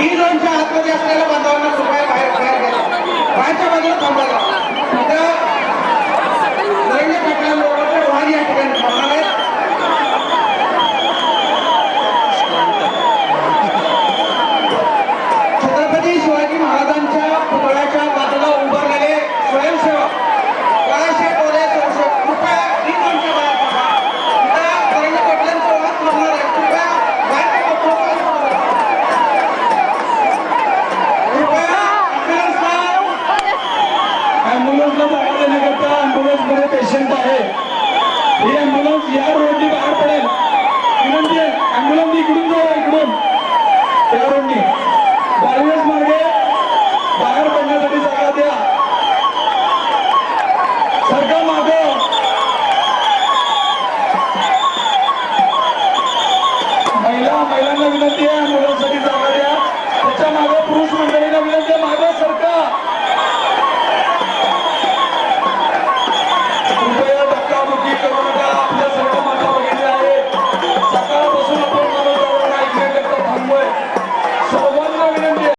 ही दोनच्या आतमध्ये असलेल्या बांधवांना ऍम्ब्युलन्समध्ये पेशंट आहे. ही ऍम्ब्युलन्स या रोडनी बाहेर पडेल. विनंती आहे इकडून जाऊ इकडून. त्या रोडनी डायव्हर्स मार्गे बाहेर पडण्यासाठी जागा द्या. सरकार मागे. महिला महिलांना विनंती आहे जागा द्या. त्याच्यामागे पुरुष मंडळीला